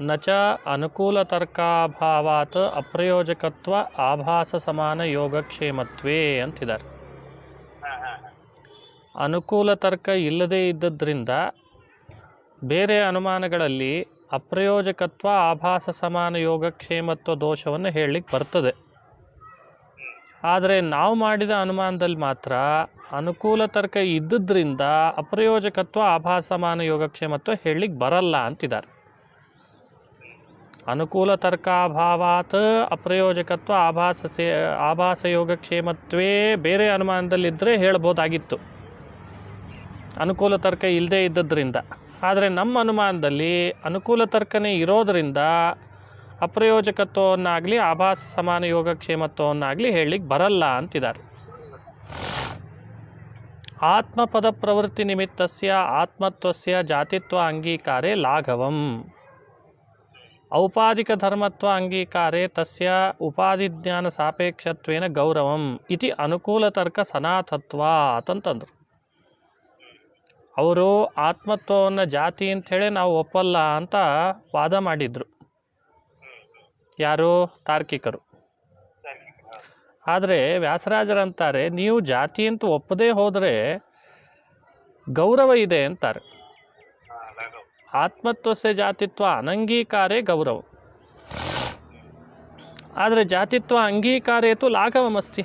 ನ ಚ ಅನುಕೂಲತರ್ಕಾಭಾವಾತ್ ಅಪ್ರಯೋಜಕತ್ವ ಆಭಾಸ ಸಮಾನ ಯೋಗಕ್ಷೇಮತ್ವೇ ಅಂತಿದ್ದಾರೆ ಅನುಕೂಲ ತರ್ಕ ಇಲ್ಲದೇ ಇದ್ದದ್ರಿಂದ ಬೇರೆ ಅನುಮಾನಗಳಲ್ಲಿ ಅಪ್ರಯೋಜಕತ್ವ ಆಭಾಸ ಸಮಾನ ಯೋಗಕ್ಷೇಮತ್ವ ದೋಷವನ್ನು ಹೇಳಲಿಕ್ಕೆ ಬರ್ತದೆ. ಆದರೆ ನಾವು ಮಾಡಿದ ಅನುಮಾನದಲ್ಲಿ ಮಾತ್ರ ಅನುಕೂಲ ತರ್ಕ ಇದ್ದದ್ರಿಂದ ಅಪ್ರಯೋಜಕತ್ವ ಆಭಾಸ ಸಮಾನ ಯೋಗಕ್ಷೇಮತ್ವ ಹೇಳಲಿಕ್ಕೆ ಬರಲ್ಲ ಅಂತಿದ್ದಾರೆ. ಅನುಕೂಲ ತರ್ಕಾಭಾವಾತ್ ಅಪ್ರಯೋಜಕತ್ವ ಆಭಾಸ ಸೇ ಆಭಾಸ ಯೋಗಕ್ಷೇಮತ್ವೇ ಬೇರೆ ಅನುಮಾನದಲ್ಲಿದ್ದರೆ ಹೇಳ್ಬೋದಾಗಿತ್ತು. ಅನುಕೂಲ ತರ್ಕ ಇಲ್ಲದೇ ಇದ್ದದ್ರಿಂದ. ಆದರೆ ನಮ್ಮ ಅನುಮಾನದಲ್ಲಿ ಅನುಕೂಲ ತರ್ಕನೇ ಇರೋದರಿಂದ ಅಪ್ರಯೋಜಕತ್ವವನ್ನಾಗಲಿ, ಆಭಾಸ ಸಮಾನ ಯೋಗಕ್ಷೇಮತ್ವವನ್ನಾಗಲಿ ಹೇಳಲಿಕ್ಕೆ ಬರಲ್ಲ ಅಂತಿದ್ದಾರೆ. ಆತ್ಮಪದ ಪ್ರವೃತ್ತಿ ನಿಮಿತ್ತಸ್ಯ, ಆತ್ಮತ್ವಸ್ಯ ಜಾತಿತ್ವ ಅಂಗೀಕಾರೇ ಲಾಘವಂ. ಔಪಾದಿಕ ಧರ್ಮತ್ವ ಅಂಗೀಕಾರೆ ತಸ್ಯ ಉಪಾದಿಜ್ಞಾನ ಸಾಪೇಕ್ಷತ್ವೇನ ಗೌರವಂ ಇತಿ ಅನುಕೂಲ ತರ್ಕ ಸನಾತತ್ವ ಅಂತಂತಂದ್ರು ಅವರು ಆತ್ಮತ್ವವನ್ನು ಜಾತಿ ಅಂಥೇಳಿ ನಾವು ಒಪ್ಪಲ್ಲ ಅಂತ ವಾದ ಮಾಡಿದರು. ಯಾರು? ತಾರ್ಕಿಕರು. ಆದರೆ ವ್ಯಾಸರಾಜರಂತಾರೆ, ನೀವು ಜಾತಿ ಅಂತ ಒಪ್ಪದೇ ಹೋದರೆ ಗೌರವ ಇದೆ ಅಂತಾರೆ. ಆತ್ಮತ್ವಸ್ಯ ಜಾತಿತ್ವ ಅನಂಗೀಕಾರೇ ಗೌರವ. ಆದರೆ ಜಾತಿತ್ವ ಅಂಗೀಕಾರೇತು ಲಾಘವಮಸ್ತಿ.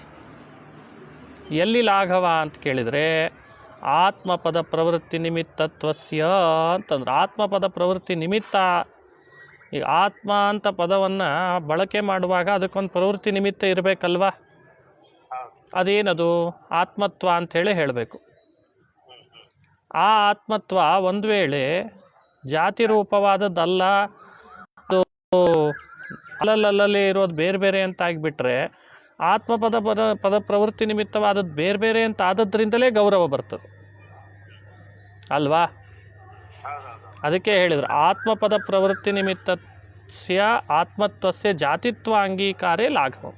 ಎಲ್ಲಿ ಲಾಘವ ಅಂತ ಕೇಳಿದರೆ, ಆತ್ಮಪದ ಪ್ರವೃತ್ತಿ ನಿಮಿತ್ತತ್ವಸ್ಯ ಅಂತಂದ್ರೆ, ಆತ್ಮಪದ ಪ್ರವೃತ್ತಿ ನಿಮಿತ್ತ. ಈಗ ಆತ್ಮ ಅಂತ ಪದವನ್ನು ಬಳಕೆ ಮಾಡುವಾಗ ಅದಕ್ಕೊಂದು ಪ್ರವೃತ್ತಿ ನಿಮಿತ್ತ ಇರಬೇಕಲ್ವಾ? ಅದೇನದು? ಆತ್ಮತ್ವ ಅಂಥೇಳಿ ಹೇಳಬೇಕು. ಆ ಆತ್ಮತ್ವ ಒಂದು ವೇಳೆ ಜಾತಿ ರೂಪವಾದದ್ದಲ್ಲ, ಅದು ಅಲ್ಲಲ್ಲಲ್ಲಿ ಇರೋದು ಬೇರೆ ಬೇರೆ ಅಂತ ಆಗಿಬಿಟ್ರೆ ಆತ್ಮಪದ ಪದ ಪದ ಪ್ರವೃತ್ತಿ ನಿಮಿತ್ತವಾದದ್ದು ಬೇರೆ ಬೇರೆ ಅಂತ ಆದದ್ರಿಂದಲೇ ಗೌರವ ಬರ್ತದೆ. ಅಲ್ವಾ? ಅದಕ್ಕೆ ಹೇಳಿದ್ರು, ಆತ್ಮಪದ ಪ್ರವೃತ್ತಿ ನಿಮಿತ್ತಸ್ಯ ಆತ್ಮತ್ವಸ್ಯ ಜಾತಿತ್ವ ಅಂಗೀಕಾರೇ ಲಾಘವ್.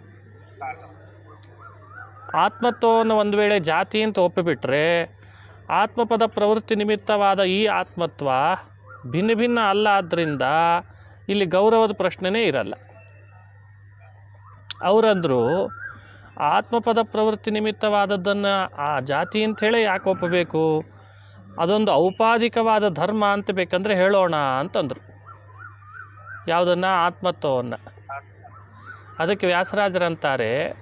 ಆತ್ಮತ್ವವನ್ನು ಒಂದು ವೇಳೆ ಜಾತಿ ಅಂತ ಒಪ್ಪಿಬಿಟ್ರೆ, ಆತ್ಮಪದ ಪ್ರವೃತ್ತಿ ನಿಮಿತ್ತವಾದ ಈ ಆತ್ಮತ್ವ ಭಿನ್ನ ಭಿನ್ನ ಅಲ್ಲ ಆದ್ದರಿಂದ ಇಲ್ಲಿ ಗೌರವದ ಪ್ರಶ್ನೆನೇ ಇರಲ್ಲ. ಅವರಂದರು, ಆತ್ಮಪದ ಪ್ರವೃತ್ತಿ ನಿಮಿತ್ತವಾದದ್ದನ್ನು ಆ ಜಾತಿ ಅಂಥೇಳಿ ಯಾಕೆ ಒಪ್ಪಬೇಕು? ಅದೊಂದು ಔಪಾಧಿಕವಾದ ಧರ್ಮ ಅಂತ ಬೇಕಂದ್ರೆ ಹೇಳೋಣ ಅಂತಂದರು. ಯಾವುದನ್ನು? ಆತ್ಮತ್ವವನ್ನು. ಅದಕ್ಕೆ ವ್ಯಾಸರಾಜರಂತಾರೆ,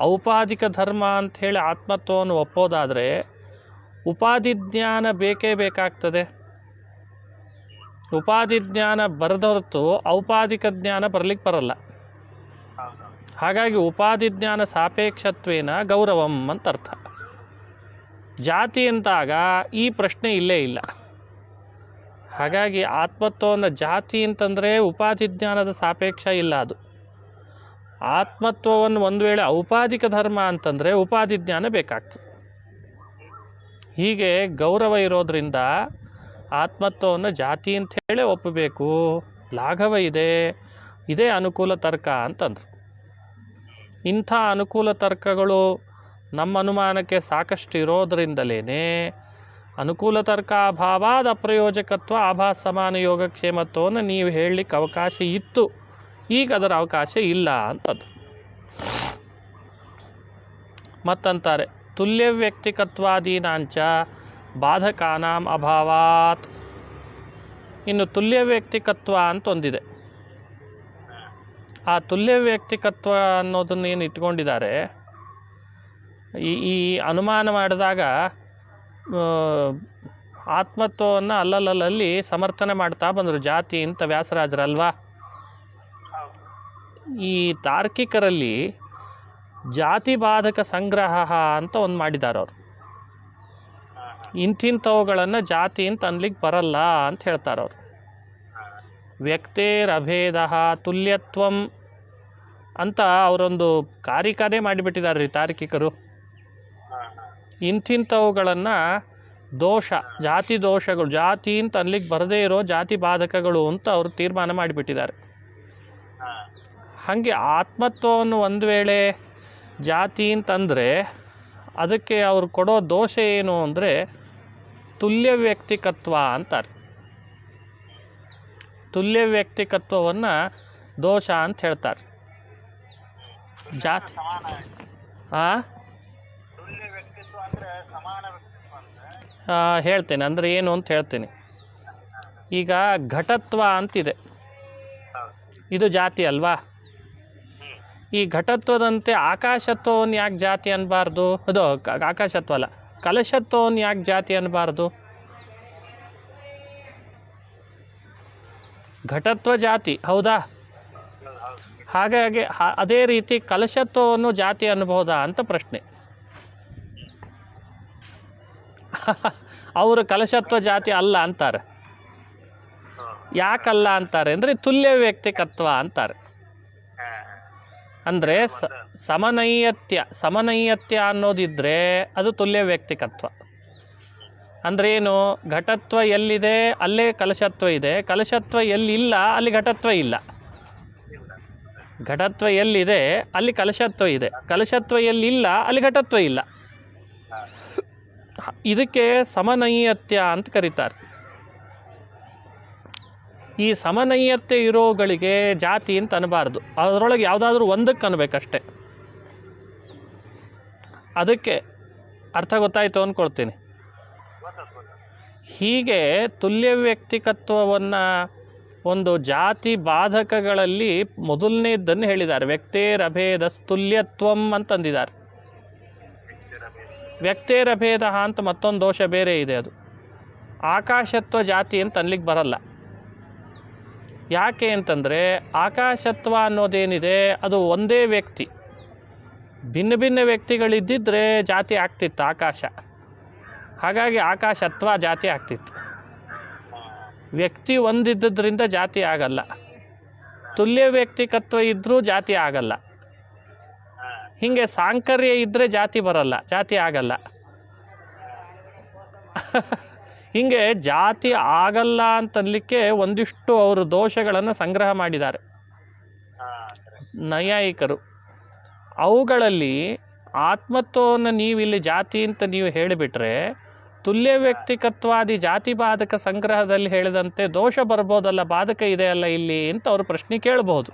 ಔಪಾಧಿಕ ಧರ್ಮ ಅಂಥೇಳಿ ಆತ್ಮತ್ವವನ್ನು ಒಪ್ಪೋದಾದರೆ ಉಪಾಧಿ ಜ್ಞಾನ ಬೇಕೇ ಬೇಕಾಗ್ತದೆ. ಉಪಾಧಿ ಜ್ಞಾನ ಬರದ ಹೊರತು ಔಪಾಧಿಕ ಜ್ಞಾನ ಬರಲಿಕ್ಕೆ ಬರಲ್ಲ. ಹಾಗಾಗಿ ಉಪಾಧಿ ಜ್ಞಾನ ಸಾಪೇಕ್ಷತ್ವೇನ ಗೌರವಂ ಅಂತ ಅರ್ಥ ಜಾತಿ ಅಂತಾಗ ಈ ಪ್ರಶ್ನೆ ಇಲ್ಲೇ ಇಲ್ಲ. ಹಾಗಾಗಿ ಆತ್ಮತ್ವವನ್ನು ಜಾತಿ ಅಂತಂದರೆ ಉಪಾಧಿ ಜ್ಞಾನದ ಸಾಪೇಕ್ಷ ಇಲ್ಲ ಅದು. ಆತ್ಮತ್ವವನ್ನು ಒಂದು ವೇಳೆ ಔಪಾಧಿಕ ಧರ್ಮ ಅಂತಂದರೆ ಉಪಾಧಿ ಜ್ಞಾನ ಬೇಕಾಗ್ತದೆ. ಹೀಗೆ ಗೌರವ ಇರೋದ್ರಿಂದ ಆತ್ಮತ್ವವನ್ನು ಜಾತಿ ಅಂತ ಹೇಳಿ ಒಪ್ಪಬೇಕು. ಲಾಘವ ಇದೆ. ಇದೇ ಅನುಕೂಲ ತರ್ಕ ಅಂತಂದರು. ಇಂಥ ಅನುಕೂಲ ತರ್ಕಗಳು ನಮ್ಮ ಅನುಮಾನಕ್ಕೆ ಸಾಕಷ್ಟು ಇರೋದರಿಂದಲೇ ಅನುಕೂಲ ತರ್ಕ ಅಭಾವಾದ ಅಪ್ರಯೋಜಕತ್ವ ಆಭಾ ಸಮಾನ ಯೋಗಕ್ಷೇಮತ್ವವನ್ನು ನೀವು ಹೇಳಲಿಕ್ಕೆ ಅವಕಾಶ ಇತ್ತು. ಈಗ ಅದರ ಅವಕಾಶ ಇಲ್ಲ ಅಂತದ್ದು ಮತ್ತಂತಾರೆ ತುಲ್ಯ ವ್ಯಕ್ತಿಕತ್ವಾದೀನಾಂಚ ಬಾಧಕಾನಾಂ ಅಭಾವಾತ್. ಇನ್ನು ತುಲ್ಯ ವ್ಯಕ್ತಿಕತ್ವ ಅಂತ ಒಂದಿದೆ. ಆ ತುಲ್ಯ ವ್ಯಕ್ತಿಕತ್ವ ಅನ್ನೋದನ್ನ ಏನು ಇಟ್ಕೊಂಡಿದ್ದಾರೆ? ಈ ಈ ಅನುಮಾನ ಮಾಡಿದಾಗ ಆತ್ಮತ್ವವನ್ನು ಅಲ್ಲಲ್ಲಲ್ಲಿ ಸಮರ್ಥನೆ ಮಾಡ್ತಾ ಬಂದರು ಜಾತಿ ಅಂತ ವ್ಯಾಸರಾಜರಲ್ವಾ? ಈ ತಾರ್ಕಿಕರಲ್ಲಿ ಜಾತಿ ಬಾಧಕ ಸಂಗ್ರಹ ಅಂತ ಒಂದು ಮಾಡಿದ್ದಾರೆ ಅವರು ಇಂತಿಂಥವುಗಳನ್ನು ಜಾತಿ ಅಂತ ಅನ್ಲಿಕ್ಕೆ ಬರಲ್ಲ ಅಂತ ಹೇಳ್ತಾರೆ ಅವರು. ವ್ಯಕ್ತೇರಭೇದ ತುಲ್ಯತ್ವಂ ಅಂತ ಅವರೊಂದು ಕಾರಿಕಾನೇ ಮಾಡಿಬಿಟ್ಟಿದ್ದಾರೆ ರೀ ತಾರ್ಕಿಕರು. ಇಂತಿಂಥವುಗಳನ್ನು ದೋಷ, ಜಾತಿ ದೋಷಗಳು, ಜಾತಿ ಅಂತ ಅನ್ಲಿಕ್ಕೆ ಬರದೇ ಇರೋ ಜಾತಿ ಬಾಧಕಗಳು ಅಂತ ಅವರು ತೀರ್ಮಾನ ಮಾಡಿಬಿಟ್ಟಿದ್ದಾರೆ ಹಾಗೆ ಆತ್ಮತ್ವವನ್ನು ಒಂದು ವೇಳೆ ಜಾತಿ ಅಂತಂದರೆ ಅದಕ್ಕೆ ಅವ್ರು ಕೊಡೋ ದೋಷ ಏನು ಅಂದರೆ ತುಲ್ಯ ವ್ಯಕ್ತಿಕತ್ವ ಅಂತಾರೆ. ತುಲ್ಯ ವ್ಯಕ್ತಿಕತ್ವವನ್ನು ದೋಷ ಅಂತ ಹೇಳ್ತಾರೆ. ಜಾತಿ. ಹಾಂ ಹೇಳ್ತೇನೆ. ಅಂದರೆ ಏನು ಅಂತ ಹೇಳ್ತೀನಿ. ಈಗ ಘಟತ್ವ ಅಂತಿದೆ. ಇದು ಜಾತಿ ಅಲ್ವಾ? ಈ ಘಟತ್ವದಂತೆ ಆಕಾಶತ್ವವನ್ನು ಯಾಕೆ ಜಾತಿ ಅನ್ನಬಾರ್ದು ಅದು ಆಕಾಶತ್ವ ಅಲ್ಲ. ಕಲಶತ್ವವನ್ನು ಯಾಕೆ ಜಾತಿ ಅನ್ನಬಾರ್ದು ಘಟತ್ವ ಜಾತಿ, ಹೌದಾ? ಹಾಗಾಗಿ ಅದೇ ರೀತಿ ಕಲಶತ್ವವನ್ನು ಜಾತಿ ಅನ್ಬಹುದಾ ಅಂತ ಪ್ರಶ್ನೆ. ಅವರು ಕಲಶತ್ವ ಜಾತಿ ಅಲ್ಲ ಅಂತಾರೆ. ಯಾಕಲ್ಲ ಅಂತಾರೆ ಅಂದರೆ ತುಲ್ಯ ವ್ಯಕ್ತಿಕತ್ವ ಅಂತಾರೆ. ಅಂದರೆ ಸಮನೈಯತ್ಯ ಸಮನೈಯತ್ಯ ಅನ್ನೋದಿದ್ರೆ ಅದು ತುಲ್ಯ ವ್ಯಕ್ತಿಕತ್ವ. ಅಂದ್ರೆ ಏನು, ಘಟತ್ವ ಎಲ್ಲಿದೆ, ಅಲ್ಲೇ ಕಲಶತ್ವ ಇದೆ. ಕಲಶತ್ವ ಎಲ್ಲಿಲ್ಲ, ಅಲ್ಲಿ ಘಟತ್ವ ಇಲ್ಲ. ಘಟತ್ವ ಎಲ್ಲಿದೆ, ಅಲ್ಲಿ ಕಲಶತ್ವ ಇದೆ. ಕಲಶತ್ವ ಎಲ್ಲಿಲ್ಲ, ಅಲ್ಲಿ ಘಟತ್ವ ಇಲ್ಲ. ಇದಕ್ಕೆ ಸಮನೈಯತ್ಯ ಅಂತ ಕರೀತಾರೆ. ಈ ಸಮನೀಯತೆ ಇರೋಗಳಿಗೆ ಜಾತಿ ಅಂತ ಅನ್ನಬಾರ್ದು ಅದರೊಳಗೆ ಯಾವುದಾದ್ರೂ ಒಂದಕ್ಕೆ ಅನ್ಬೇಕಷ್ಟೆ. ಅದಕ್ಕೆ ಅರ್ಥ ಗೊತ್ತಾಯಿತು ಅಂದ್ಕೊಳ್ತೀನಿ ಹೀಗೆ ತುಲ್ಯ ವ್ಯಕ್ತಿಕತ್ವವನ್ನು ಒಂದು ಜಾತಿ ಬಾಧಕಗಳಲ್ಲಿ ಮೊದಲನೇದನ್ನು ಹೇಳಿದ್ದಾರೆ. ವ್ಯಕ್ತೇರಭೇದ ತುಲ್ಯತ್ವಂ ಅಂತಂದಿದ್ದಾರೆ. ವ್ಯಕ್ತೇರಭೇದ ಅಂತ ಮತ್ತೊಂದು ದೋಷ ಬೇರೆ ಇದೆ ಅದು. ಆಕಾಶತ್ವ ಜಾತಿ ಅಂತ ಅನ್ಲಿಕ್ಕೆ ಬರಲ್ಲ. ಯಾಕೆ ಅಂತಂದರೆ ಆಕಾಶತ್ವ ಅನ್ನೋದೇನಿದೆ, ಅದು ಒಂದೇ ವ್ಯಕ್ತಿ. ಭಿನ್ನ ಭಿನ್ನ ವ್ಯಕ್ತಿಗಳಿದ್ದಿದ್ರೆ ಜಾತಿ ಆಗ್ತಿತ್ತು ಆಕಾಶ. ಹಾಗಾಗಿ ಆಕಾಶತ್ವ ಜಾತಿ ಆಗ್ತಿತ್ತು. ವ್ಯಕ್ತಿ ಒಂದಿದ್ದರಿಂದ ಜಾತಿ ಆಗಲ್ಲ. ತುಲ್ಯ ವ್ಯಕ್ತಿಕತ್ವ ಇದ್ದರೂ ಜಾತಿ ಆಗಲ್ಲ. ಹೀಗೆ ಸಾಂಕರ್ಯ ಇದ್ದರೆ ಜಾತಿ ಬರಲ್ಲ, ಜಾತಿ ಆಗಲ್ಲ. ಹೀಗೆ ಜಾತಿ ಆಗಲ್ಲ ಅಂತನ್ಲಿಕ್ಕೆ ಒಂದಿಷ್ಟು ಅವರು ದೋಷಗಳನ್ನು ಸಂಗ್ರಹ ಮಾಡಿದ್ದಾರೆ. ನೈಯಾಯಿಕರು. ಅವುಗಳಲ್ಲಿ ಆತ್ಮತ್ವವನ್ನು ನೀವು ಇಲ್ಲಿ ಜಾತಿ ಅಂತ ನೀವು ಹೇಳಿಬಿಟ್ರೆ ತುಲ್ಯ ವ್ಯಕ್ತಿಕತ್ವಾದಿ ಜಾತಿ ಬಾಧಕ ಸಂಗ್ರಹದಲ್ಲಿ ಹೇಳಿದಂತೆ ದೋಷ ಬರ್ಬೋದಲ್ಲ ಬಾಧಕ ಇದೆಯಲ್ಲ ಇಲ್ಲಿ ಅಂತ ಅವರು ಪ್ರಶ್ನೆ ಕೇಳಬಹುದು.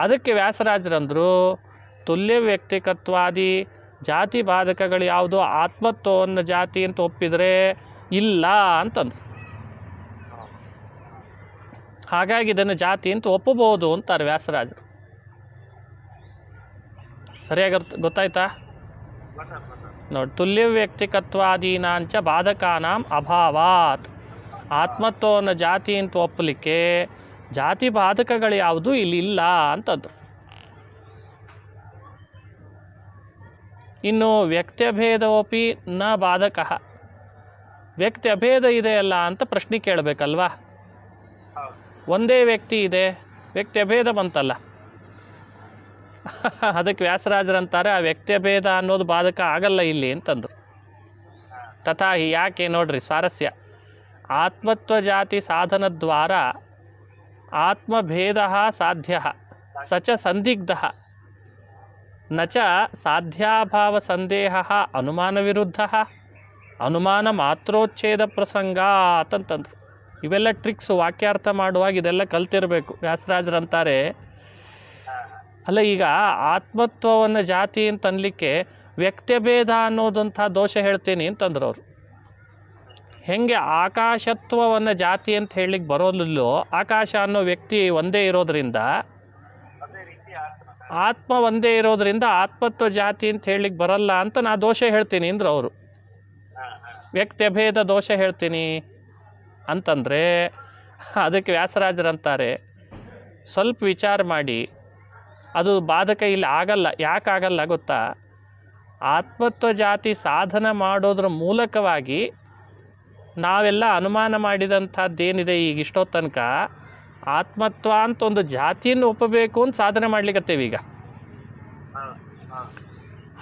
ಅದಕ್ಕೆ ವ್ಯಾಸರಾಜರಂದರು ತುಲ್ಯ ವ್ಯಕ್ತಿಕತ್ವಾದಿ ಜಾತಿ ಬಾಧಕಗಳು ಯಾವುದು ಆತ್ಮತ್ವವನ್ನು ಜಾತಿ ಅಂತ ಒಪ್ಪಿದರೆ ಇಲ್ಲ ಅಂತಂದು ಹಾಗಾಗಿ ಇದನ್ನು ಜಾತಿ ಅಂತ ಒಪ್ಪಬಹುದು ಅಂತಾರೆ ವ್ಯಾಸರಾಜರು. ಸರಿಯಾಗಿ ಗೊತ್ತಾಯ್ತು? ನೋಡಿ, ತುಲ್ಯ ವ್ಯಕ್ತಿಕತ್ವಾದೀನಾಂಚ ಬಾಧಕಾನಾಂ ಅಭಾವಾತ್. ಆತ್ಮತ್ವವನ್ನು ಜಾತಿ ಅಂತ ಒಪ್ಪಲಿಕ್ಕೆ ಜಾತಿ ಬಾಧಕಗಳು ಯಾವುದು ಇಲ್ಲಿ ಇಲ್ಲ ಅಂತಂದ್ರು. ಇನ್ನು ವ್ಯಕ್ತ್ಯಭೇದವಪಿ ನ ಬಾಧಕ. ವ್ಯಕ್ತ್ಯಭೇದ ಇದೆಯಲ್ಲ ಅಂತ ಪ್ರಶ್ನೆ ಕೇಳಬೇಕಲ್ವಾ? ಒಂದೇ ವ್ಯಕ್ತಿ ಇದೆ, ವ್ಯಕ್ತ್ಯಭೇದ ಬಂತಲ್ಲ. ಅದಕ್ಕೆ ವ್ಯಾಸರಾಜರಂತಾರೆ, ಆ ವ್ಯಕ್ತ್ಯಭೇದ ಅನ್ನೋದು ಬಾಧಕ ಆಗಲ್ಲ ಇಲ್ಲಿ ಅಂತಂದರು. ತಥಾ ಯಾಕೆ ನೋಡ್ರಿ ಸ್ವಾರಸ್ಯ ಆತ್ಮತ್ವ ಜಾತಿ ಸಾಧನದ್ವಾರ ಆತ್ಮಭೇದ ಸಾಧ್ಯ, ಸಚ ಸಂದಿಗ್ಧ. ನ ಚ ಸಾಧ್ಯಾಭಾವ ಸಂದೇಹ ಅನುಮಾನ ವಿರುದ್ಧ ಅನುಮಾನ ಮಾತ್ರೋಚ್ಛೇದ ಪ್ರಸಂಗ ಅಂತಂತಂದ್ರು ಇವೆಲ್ಲ ಟ್ರಿಕ್ಸ್ ವಾಕ್ಯಾರ್ಥ ಮಾಡುವಾಗ ಇದೆಲ್ಲ ಕಲ್ತಿರಬೇಕು. ವ್ಯಾಸರಾಜರಂತಾರೆ. ಅಲ್ಲ ಈಗ ಆತ್ಮತ್ವವನ್ನು ಜಾತಿ ಅಂತ ಅನ್ಲಿಕ್ಕೆ ವ್ಯಕ್ತಿಭೇದ ಅನ್ನೋದಂಥ ದೋಷ ಹೇಳ್ತೀನಿ ಅಂತಂದ್ರು ಅವರು ಹೆಂಗೆ ಆಕಾಶತ್ವವನ್ನು ಜಾತಿ ಅಂತ ಹೇಳಲಿಕ್ಕೆ ಬರೋದಿಲ್ಲೋ ಆಕಾಶ ಅನ್ನೋ ವ್ಯಕ್ತಿ ಒಂದೇ ಇರೋದ್ರಿಂದ ಆತ್ಮ ಒಂದೇ ಇರೋದ್ರಿಂದ ಆತ್ಮತ್ವ ಜಾತಿ ಅಂತ ಹೇಳಲಿಕ್ಕೆ ಬರಲ್ಲ ಅಂತ ನಾ ದೋಷ ಹೇಳ್ತೀನಿ ಅಂದ್ರೆ ಅವರು. ವ್ಯಕ್ತಿಭೇದ ದೋಷ ಹೇಳ್ತೀನಿ ಅಂತಂದರೆ ಅದಕ್ಕೆ ವ್ಯಾಸರಾಜರಂತಾರೆ. ಸ್ವಲ್ಪ ವಿಚಾರ ಮಾಡಿ. ಅದು ಬಾಧಕ ಇಲ್ಲಿ ಆಗಲ್ಲ ಯಾಕೆ ಆಗಲ್ಲ ಗೊತ್ತಾ? ಆತ್ಮತ್ವ ಜಾತಿ ಸಾಧನ ಮಾಡೋದ್ರ ಮೂಲಕವಾಗಿ ನಾವೆಲ್ಲ ಅನುಮಾನ ಮಾಡಿದಂಥದ್ದೇನಿದೆ ಈಗ ಇಷ್ಟೋ ತನಕ ಆತ್ಮತ್ವ ಅಂತ ಒಂದು ಜಾತಿಯನ್ನು ಒಪ್ಪಬೇಕು ಅಂತ ಸಾಧನೆ ಮಾಡ್ಲಿಕ್ಕತ್ತೇವೆ ಈಗ.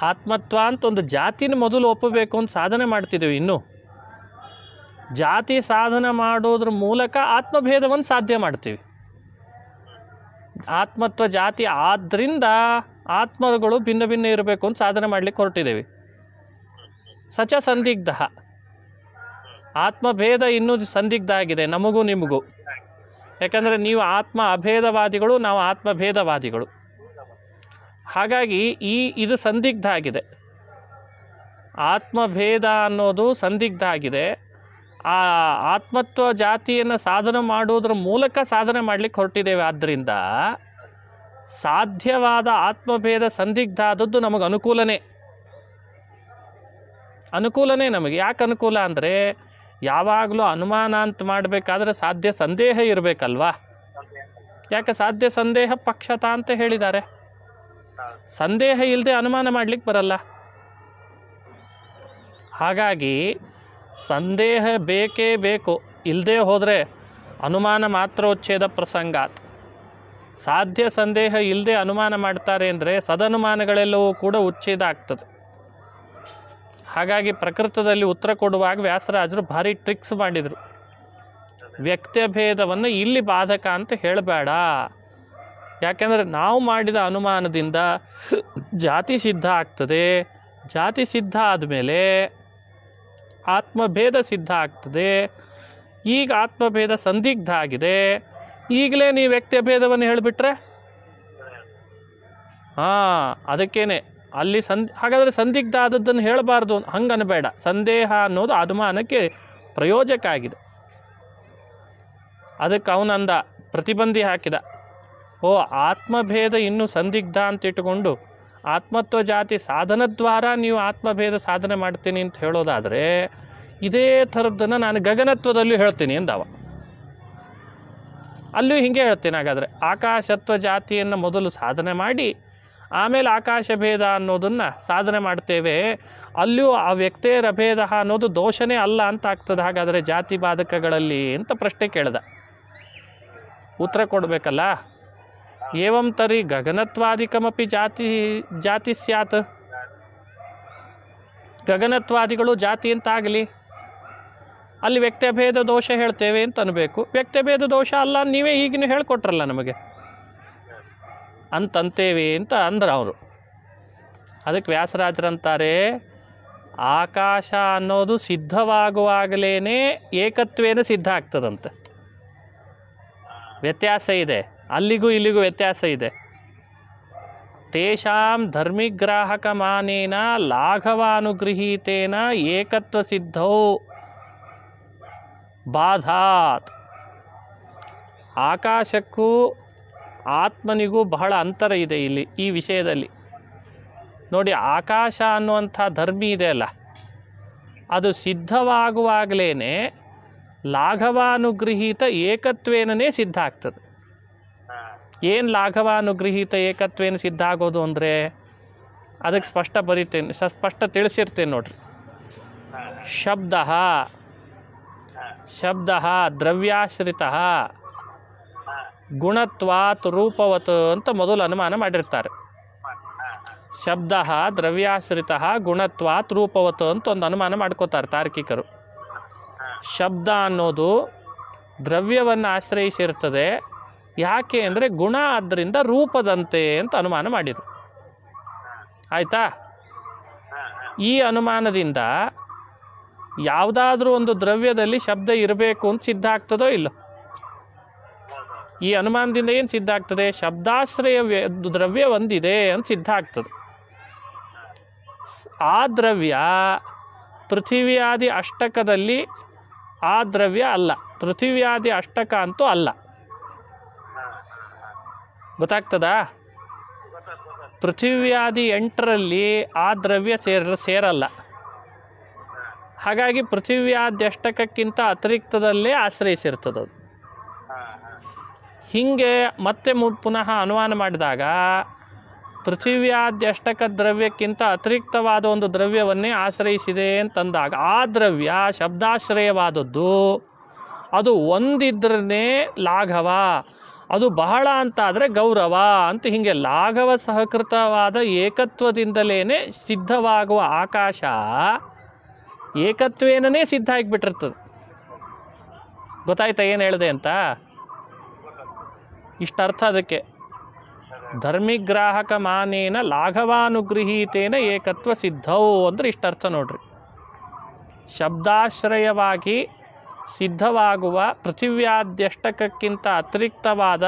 ಆತ್ಮತ್ವ ಅಂತ ಒಂದು ಜಾತಿನ ಮೊದಲು ಒಪ್ಪಬೇಕು ಅಂತ ಸಾಧನೆ ಮಾಡ್ತಿದ್ದೀವಿ ಇನ್ನು. ಜಾತಿ ಸಾಧನೆ ಮಾಡೋದ್ರ ಮೂಲಕ ಆತ್ಮಭೇದವನ್ನು ಸಾಧ್ಯ ಮಾಡ್ತೀವಿ. ಆತ್ಮತ್ವ ಜಾತಿ ಆದ್ದರಿಂದ ಆತ್ಮಗಳು ಭಿನ್ನ ಭಿನ್ನ ಇರಬೇಕು ಅಂತ ಸಾಧನೆ ಮಾಡ್ಲಿಕ್ಕೆ ಹೊರಟಿದ್ದೇವೆ. ಸಚ ಸಂದಿಗ್ಧ. ಆತ್ಮಭೇದ ಇನ್ನೂ ಸಂದಿಗ್ಧ ಆಗಿದೆ ನಮಗೂ ನಿಮಗೂ. ಯಾಕಂದರೆ ನೀವು ಆತ್ಮ ಅಭೇದವಾದಿಗಳು, ನಾವು ಆತ್ಮಭೇದವಾದಿಗಳು. ಹಾಗಾಗಿ ಈ, ಇದು ಸಂದಿಗ್ಧ ಆಗಿದೆ. ಆತ್ಮಭೇದ ಅನ್ನೋದು ಸಂದಿಗ್ಧ ಆಗಿದೆ. ಆ ಆತ್ಮತ್ವ ಜಾತಿಯನ್ನು ಸಾಧನೆ ಮಾಡುವುದರ ಮೂಲಕ ಸಾಧನೆ ಮಾಡಲಿಕ್ಕೆ ಹೊರಟಿದ್ದೇವೆ. ಆದ್ದರಿಂದ ಸಾಧ್ಯವಾದ ಆತ್ಮಭೇದ ಸಂದಿಗ್ಧ ಆದದ್ದು ನಮಗೆ ಅನುಕೂಲನೇ ಅನುಕೂಲನೇ ನಮಗೆ. ಯಾಕೆ ಅನುಕೂಲ ಅಂದರೆ ಯಾವಾಗಲೂ ಅನುಮಾನ ಅಂತ ಮಾಡಬೇಕಾದ್ರೆ ಸಾಧ್ಯ ಸಂದೇಹ ಇರಬೇಕಲ್ವಾ? ಯಾಕೆ ಸಾಧ್ಯ ಸಂದೇಹ ಪಕ್ಷತ ಅಂತ ಹೇಳಿದ್ದಾರೆ. ಸಂದೇಹ ಇಲ್ಲದೆ ಅನುಮಾನ ಮಾಡಲಿಕ್ಕೆ ಬರಲ್ಲ. ಹಾಗಾಗಿ ಸಂದೇಹ ಬೇಕೇ ಬೇಕು. ಇಲ್ಲದೆ ಹೋದರೆ ಅನುಮಾನ ಮಾತ್ರೋಚ್ಛೇದ ಪ್ರಸಂಗಾತ್. ಸಾಧ್ಯ ಸಂದೇಹ ಇಲ್ಲದೆ ಅನುಮಾನ ಮಾಡ್ತಾರೆ ಅಂದರೆ ಸದನುಮಾನಗಳೆಲ್ಲವೂ ಕೂಡ ಉಚ್ಛೇದ ಆಗ್ತದೆ. ಹಾಗಾಗಿ ಪ್ರಕೃತದಲ್ಲಿ ಉತ್ತರ ಕೊಡುವಾಗ ವ್ಯಾಸರಾಜರು ಭಾರಿ ಟ್ರಿಕ್ಸ್ ಮಾಡಿದರು. ವ್ಯಕ್ತಿಭೇದವನ್ನು ಇಲ್ಲಿ ಬಾಧಕ ಅಂತ ಹೇಳಬೇಡ. ಯಾಕೆಂದರೆ ನಾವು ಮಾಡಿದ ಅನುಮಾನದಿಂದ ಜಾತಿ ಸಿದ್ಧ ಆಗ್ತದೆ. ಜಾತಿ ಸಿದ್ಧ ಆದಮೇಲೆ ಆತ್ಮಭೇದ ಸಿದ್ಧ ಆಗ್ತದೆ. ಈಗ ಆತ್ಮಭೇದ ಸಂದಿಗ್ಧ ಆಗಿದೆ. ಈಗಲೇ ನೀವು ವ್ಯಕ್ತಿಭೇದವನ್ನು ಹೇಳಿಬಿಟ್ರೆ? ಹಾಂ, ಅದಕ್ಕೇನೆ. ಅಲ್ಲಿ ಸಂದ್, ಹಾಗಾದರೆ ಸಂದಿಗ್ಧ ಆದದ್ದನ್ನು ಹೇಳಬಾರ್ದು ಹಂಗೆ ಸಂದೇಹ ಅನ್ನೋದು ಅನುಮಾನಕ್ಕೆ ಪ್ರಯೋಜಕ ಆಗಿದೆ ಅದಕ್ಕೆ ಅವನಂದ ಪ್ರತಿಬಂಧಿ ಹಾಕಿದ. ಓ, ಆತ್ಮಭೇದ ಇನ್ನೂ ಸಂದಿಗ್ಧ ಅಂತ ಇಟ್ಟುಕೊಂಡು ಆತ್ಮತ್ವ ಜಾತಿ ಸಾಧನದ್ವಾರ ನೀವು ಆತ್ಮಭೇದ ಸಾಧನೆ ಮಾಡ್ತೀನಿ ಅಂತ ಹೇಳೋದಾದರೆ, ಇದೇ ಥರದ್ದನ್ನು ನಾನು ಗಗನತ್ವದಲ್ಲೂ ಹೇಳ್ತೀನಿ ಅಂದವ ಅಲ್ಲೂ ಹಿಂಗೆ ಹೇಳ್ತೀನಿ ಹಾಗಾದರೆ, ಆಕಾಶತ್ವ ಜಾತಿಯನ್ನು ಮೊದಲು ಸಾಧನೆ ಮಾಡಿ ಆಮೇಲೆ ಆಕಾಶ ಭೇದ ಅನ್ನೋದನ್ನು ಸಾಧನೆ ಮಾಡ್ತೇವೆ. ಅಲ್ಲಿಯೂ ಆ ವ್ಯಕ್ತಿಯರ ಭೇದ ಅನ್ನೋದು ದೋಷನೇ ಅಲ್ಲ ಅಂತ ಆಗ್ತದೆ. ಹಾಗಾದರೆ ಜಾತಿ ಬಾಧಕಗಳಲ್ಲಿ ಅಂತ ಪ್ರಶ್ನೆ ಕೇಳ್ದ. ಉತ್ತರ ಕೊಡಬೇಕಲ್ಲ? ಏವಂ ತರಿ ಗಗನತ್ವಾದಿಕಮಪಿ ಜಾತಿ ಜಾತಿ ಸ್ಯಾತ್. ಗಗನತ್ವಾದಿಗಳು ಜಾತಿ ಅಂತ ಆಗಲಿ. ಅಲ್ಲಿ ವ್ಯಕ್ತಿಭೇದ ದೋಷ ಹೇಳ್ತೇವೆ ಅಂತ ಅನ್ಬೇಕು. ವ್ಯಕ್ತಿಭೇದ ದೋಷ ಅಲ್ಲ, ನೀವೇ ಈಗಿನ ಹೇಳ್ಕೊಟ್ರಲ್ಲ ನಮಗೆ. ಅಂತಂತೇವೆ ಅಂತ ಅಂದ್ರು ಅವರು. ಅದಕ್ಕೆ ವ್ಯಾಸರಾಜರಂತಾರೆ, ಆಕಾಶ ಅನ್ನೋದು ಸಿದ್ಧವಾಗುವಾಗಲೇ ಏಕತ್ವೇನ ಸಿದ್ಧ ಆಗ್ತದಂತೆ. ವ್ಯತ್ಯಾಸ ಇದೆ. ಅಲ್ಲಿಗೂ ಇಲ್ಲಿಗೂ ವ್ಯತ್ಯಾಸ ಇದೆ. ತೇಷಾಂ ಧರ್ಮಿಗ್ರಾಹಕ ಮಾನೇನ ಲಾಘವಾನುಗೃಹೀತೇನ ಏಕತ್ವ ಸಿದ್ಧೌ ಬಾಧಾತ್. ಆಕಾಶಕ್ಕೂ ಆತ್ಮನಿಗೂ ಬಹಳ ಅಂತರ ಇದೆ ಇಲ್ಲಿ, ಈ ವಿಷಯದಲ್ಲಿ. ನೋಡಿ, ಆಕಾಶ ಅನ್ನುವಂಥ ಧರ್ಮಿ ಇದೆ ಅಲ್ಲ? ಅದು ಸಿದ್ಧವಾಗುವಾಗಲೇ ಲಾಘವಾನುಗೃಹೀತ ಏಕತ್ವೇನೇ ಸಿದ್ಧ ಆಗ್ತದೆ. ಏನು ಲಾಘವಾನುಗೃಹೀತ ಏಕತ್ವೇನ ಸಿದ್ಧ ಆಗೋದು ಅಂದರೆ? ಅದಕ್ಕೆ ಸ್ಪಷ್ಟ ಬರಿತೇನೆ ಸ್ಪಷ್ಟ ತಿಳಿಸಿರ್ತೇನೆ ನೋಡ್ರಿ. ಶಬ್ದ ಶಬ್ದ ದ್ರವ್ಯಾಶ್ರಿತ ಗುಣತ್ವಾತ್ ರೂಪವತ್ ಅಂತ ಮೊದಲು ಅನುಮಾನ ಮಾಡಿರ್ತಾರೆ. ಶಬ್ದ, ದ್ರವ್ಯಾಶ್ರಿತ ಗುಣತ್ವಾತ್ ರೂಪವತ್ ಅಂತ ಒಂದು ಅನುಮಾನ ಮಾಡ್ಕೋತಾರೆ ತಾರ್ಕಿಕರು. ಶಬ್ದ ಅನ್ನೋದು ದ್ರವ್ಯವನ್ನು ಆಶ್ರಯಿಸಿರ್ತದೆ. ಯಾಕೆ ಅಂದರೆ ಗುಣ ಆದ್ದರಿಂದ ರೂಪದಂತೆ ಅಂತ ಅನುಮಾನ ಮಾಡಿದರು. ಆಯಿತಾ? ಈ ಅನುಮಾನದಿಂದ ಯಾವುದಾದ್ರೂ ಒಂದು ದ್ರವ್ಯದಲ್ಲಿ ಶಬ್ದ ಇರಬೇಕು ಅಂತ ಸಿದ್ಧ ಆಗ್ತದೋ ಇಲ್ಲೋ? ಈ ಅನುಮಾನದಿಂದ ಏನು ಸಿದ್ಧ ಆಗ್ತದೆ? ಶಬ್ದಾಶ್ರಯ ವ್ಯ- ದ್ರವ್ಯ ಒಂದಿದೆ ಅಂತ ಸಿದ್ಧ ಆಗ್ತದೆ. ಆ ದ್ರವ್ಯ ಪೃಥಿವಿಯಾದಿ ಅಷ್ಟಕದಲ್ಲಿ ಆ ದ್ರವ್ಯ ಅಲ್ಲ. ಪೃಥಿವ್ಯಾದಿ ಅಷ್ಟಕ ಅಂತೂ ಅಲ್ಲ. ಗೊತ್ತಾಗ್ತದಾ? ಪೃಥಿವ್ಯಾದಿ ಎಂಟರಲ್ಲಿ ಆ ದ್ರವ್ಯ ಸೇರ, ಸೇರಲ್ಲ. ಹಾಗಾಗಿ ಪೃಥಿವ್ಯಾದ್ಯಷ್ಟಕಕ್ಕಿಂತ ಅತಿರಿಕ್ತದಲ್ಲೇ ಆಶ್ರಯಿಸಿರ್ತದದು. ಹೀಗೆ ಮತ್ತೆ ಮು- ಪುನಃ ಅನುಮಾನ ಮಾಡಿದಾಗ ಪೃಥಿವ್ಯಾದ್ಯಷ್ಟಕ ದ್ರವ್ಯಕ್ಕಿಂತ ಅತಿರಿಕ್ತವಾದ ಒಂದು ದ್ರವ್ಯವನ್ನೇ ಆಶ್ರಯಿಸಿದೆ ಅಂತಂದಾಗ ಆ ದ್ರವ್ಯ ಶಬ್ದಾಶ್ರಯವಾದದ್ದು. ಅದು ಒಂದಿದ್ರೇ ಲಾಘವ. ಅದು ಬಹಳ ಅಂತಾದರೆ ಗೌರವ ಅಂತ ಹೀಗೆ ಲಾಘವ ಸಹಕೃತವಾದ ಏಕತ್ವದಿಂದಲೇ ಸಿದ್ಧವಾಗುವ ಆಕಾಶ ಏಕತ್ವೇನೇ ಸಿದ್ಧ ಆಗಿಬಿಟ್ಟಿರ್ತದೆ. ಗೊತ್ತಾಯ್ತಾ ಏನು ಹೇಳಿದೆ ಅಂತ? ಇಷ್ಟ ಅರ್ಥ ಅದಕ್ಕೆ. ಧರ್ಮಿಗ್ರಾಹಕ ಮಾನೇನ ಲಾಘವಾನುಗೃಹೀತೇನ ಏಕತ್ವ ಸಿದ್ಧವು ಅಂದರೆ ಇಷ್ಟರ್ಥ ನೋಡ್ರಿ. ಶಬ್ದಾಶ್ರಯವಾಗಿ ಸಿದ್ಧವಾಗುವ ಪೃಥಿವ್ಯಾದ್ಯಷ್ಟಕಕ್ಕಿಂತ ಅತಿರಿಕ್ತವಾದ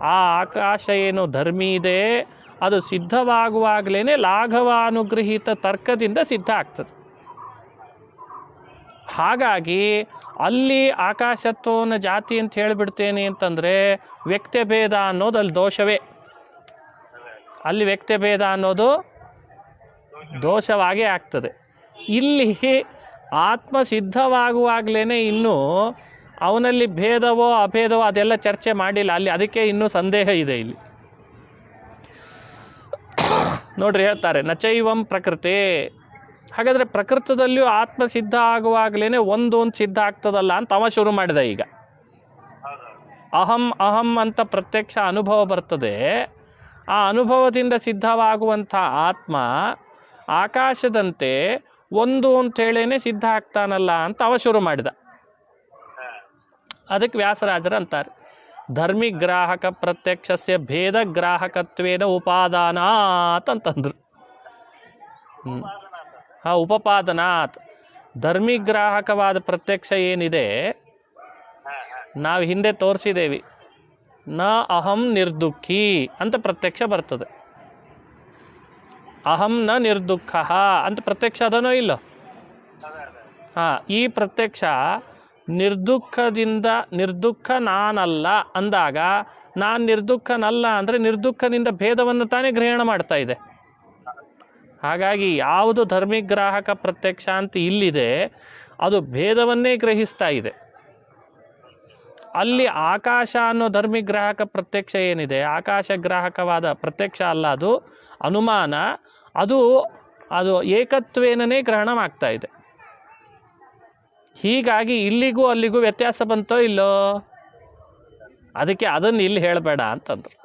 ಆ ಆಕಾಶ ಏನು ಧರ್ಮಿ ಇದೆ ಅದು ಸಿದ್ಧವಾಗುವಾಗಲೇ ಲಾಘವಾನುಗೃಹೀತ ತರ್ಕದಿಂದ ಸಿದ್ಧ ಆಗ್ತದೆ. ಹಾಗಾಗಿ ಅಲ್ಲಿ ಆಕಾಶತ್ವವನ್ನು ಜಾತಿ ಅಂತ ಹೇಳಿಬಿಡ್ತೇನೆ ಅಂತಂದರೆ ವ್ಯಕ್ತಿಭೇದ ಅನ್ನೋದು ಅಲ್ಲಿ ದೋಷವೇ. ಅಲ್ಲಿ ವ್ಯಕ್ತಿಭೇದ ಅನ್ನೋದು ದೋಷವಾಗೇ ಆಗ್ತದೆ. ಇಲ್ಲಿ ಆತ್ಮ ಸಿದ್ಧವಾಗುವಾಗಲೇ ಇನ್ನೂ ಅವನಲ್ಲಿ ಭೇದವೋ ಅಭೇದವೋ ಅದೆಲ್ಲ ಚರ್ಚೆ ಮಾಡಿಲ್ಲ. ಅಲ್ಲಿ ಅದಕ್ಕೆ ಇನ್ನೂ ಸಂದೇಹ ಇದೆ ಇಲ್ಲಿ. ನೋಡ್ರಿ ಹೇಳ್ತಾರೆ ನಚೈವಂ ಪ್ರಕೃತಿ ಹಾಗಾದರೆ ಪ್ರಕೃತದಲ್ಲಿಯೂ ಆತ್ಮ ಸಿದ್ಧ ಆಗುವಾಗಲೇ ಒಂದು ಒಂದು ಸಿದ್ಧ ಆಗ್ತದಲ್ಲ ಅಂತ ಅವ ಶುರು ಮಾಡಿದ ಈಗ. ಅಹಂ ಅಹಂ ಅಂತ ಪ್ರತ್ಯಕ್ಷ ಅನುಭವ ಬರ್ತದೆ. ಆ ಅನುಭವದಿಂದ ಸಿದ್ಧವಾಗುವಂಥ ಆತ್ಮ ಆಕಾಶದಂತೆ ಒಂದು ಅಂತೇಳೇನೆ ಸಿದ್ಧ ಆಗ್ತಾನಲ್ಲ ಅಂತ ಅವ ಶುರು ಮಾಡಿದ. ಅದಕ್ಕೆ ವ್ಯಾಸರಾಜರು ಅಂತಾರೆ. ಧರ್ಮಿಗ್ರಾಹಕ ಪ್ರತ್ಯಕ್ಷಸ್ಯ ಭೇದ ಗ್ರಾಹಕತ್ವೇನ ಉಪಾದಾನ ಅಂತಂದ್ರು. ಉಪಪಾದನಾಥ್ ಉಪಪಾದನಾತ್. ಧರ್ಮಿಗ್ರಾಹಕವಾದ ಪ್ರತ್ಯಕ್ಷ ಏನಿದೆ? ನಾವು ಹಿಂದೆ ತೋರಿಸಿದ್ದೇವೆ ನ ಅಹಂ ನಿರ್ದುಃಖಿ ಅಂತ ಪ್ರತ್ಯಕ್ಷ ಬರ್ತದೆ. ಅಹಂ ನ ನಿರ್ದುಃಖ ಅಂತ ಪ್ರತ್ಯಕ್ಷ ಅದನೋ ಇಲ್ಲೋ? ಹಾಂ ಈ ಪ್ರತ್ಯಕ್ಷ ನಿರ್ದುಃಖದಿಂದ ನಿರ್ದುಃಖ ನಾನಲ್ಲ ಅಂದಾಗ ನಾನು ನಿರ್ದುಃಖನಲ್ಲ ಅಂದರೆ ನಿರ್ದುಃಖದಿಂದ ಭೇದವನ್ನು ತಾನೇ ಗ್ರಹಣ ಮಾಡ್ತಾ ಇದೆ. ಹಾಗಾಗಿ ಯಾವುದು ಧರ್ಮಿಗ್ರಾಹಕ ಪ್ರತ್ಯಕ್ಷ ಅಂತ ಇಲ್ಲಿದೆ, ಅದು ಭೇದವನ್ನೇ ಗ್ರಹಿಸ್ತಾ ಇದೆ. ಅಲ್ಲಿ ಆಕಾಶ ಅನ್ನೋ ಧರ್ಮಿಗ್ರಾಹಕ ಪ್ರತ್ಯಕ್ಷ ಏನಿದೆ, ಆಕಾಶ ಗ್ರಾಹಕವಾದ ಪ್ರತ್ಯಕ್ಷ ಅಲ್ಲ ಅದು, ಅನುಮಾನ, ಅದು ಅದು ಏಕತ್ವೇನೇ ಗ್ರಹಣವಾಗ್ತಾ ಇದೆ. ಹೀಗಾಗಿ ಇಲ್ಲಿಗೂ ಅಲ್ಲಿಗೂ ವ್ಯತ್ಯಾಸ ಬಂತೋ ಇಲ್ಲೋ? ಅದಕ್ಕೆ ಅದನ್ನು ಇಲ್ಲಿ ಹೇಳಬೇಡ ಅಂತಂದ್ರು.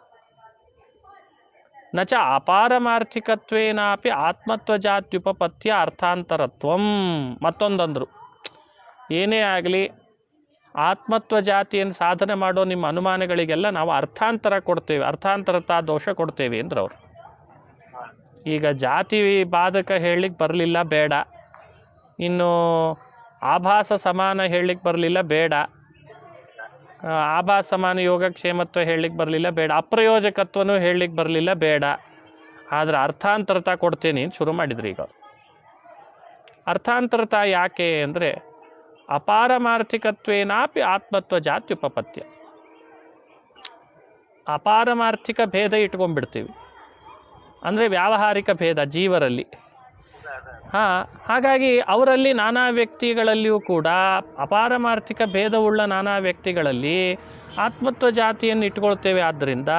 ನಚ ಅಪಾರಮಾರ್ಥಿಕತ್ವೇನಾಪಿ ಆತ್ಮತ್ವಜಾತ್ಯುಪಪತ್ಯ ಅರ್ಥಾಂತರತ್ವಂ. ಮತ್ತೊಂದಂದರು. ಏನೇ ಆಗಲಿ ಆತ್ಮತ್ವ ಜಾತಿಯನ್ನು ಸಾಧನೆ ಮಾಡೋ ನಿಮ್ಮ ಅನುಮಾನಗಳಿಗೆಲ್ಲ ನಾವು ಅರ್ಥಾಂತರ ಕೊಡ್ತೇವೆ, ಅರ್ಥಾಂತರತಾ ದೋಷ ಕೊಡ್ತೇವೆ ಅಂದ್ರೆ ಅವರು ಈಗ ಜಾತಿ ಬಾಧಕ ಹೇಳಲಿಕ್ಕೆ ಬರಲಿಲ್ಲ, ಬೇಡ. ಇನ್ನು ಆಭಾಸ ಸಮಾನ ಹೇಳಲಿಕ್ಕೆ ಬರಲಿಲ್ಲ, ಬೇಡ. ಆ, ಯೋಗ ಸಮಾನ ಯೋಗಕ್ಷೇಮತ್ವ ಹೇಳಲಿಕ್ಕೆ ಬರಲಿಲ್ಲ ಬೇಡ. ಅಪ್ರಯೋಜಕತ್ವನೂ ಹೇಳಲಿಕ್ಕೆ ಬರಲಿಲ್ಲ ಬೇಡ. ಆದರೆ ಅರ್ಥಾಂತರತ ಕೊಡ್ತೀನಿ ಶುರು ಮಾಡಿದ್ರಿ ಈಗ. ಅರ್ಥಾಂತರತ ಯಾಕೆ ಅಂದರೆ ಅಪಾರಮಾರ್ಥಿಕತ್ವೇನಾಪಿ ಆತ್ಮತ್ವ ಜಾತ್ಯುಪಪತ್ಯ ಅಪಾರಮಾರ್ಥಿಕ ಭೇದ ಇಟ್ಕೊಂಡ್ಬಿಡ್ತೀವಿ. ಅಂದರೆ ವ್ಯಾವಹಾರಿಕ ಭೇದ ಜೀವರಲ್ಲಿ. ಹಾಂ, ಹಾಗಾಗಿ ಅವರಲ್ಲಿ ನಾನಾ ವ್ಯಕ್ತಿಗಳಲ್ಲಿಯೂ ಕೂಡ ಅಪಾರಮಾರ್ಥಿಕ ಭೇದವುಳ್ಳ ನಾನಾ ವ್ಯಕ್ತಿಗಳಲ್ಲಿ ಆತ್ಮತ್ವ ಜಾತಿಯನ್ನು ಇಟ್ಕೊಳ್ತೇವೆ ಆದ್ದರಿಂದ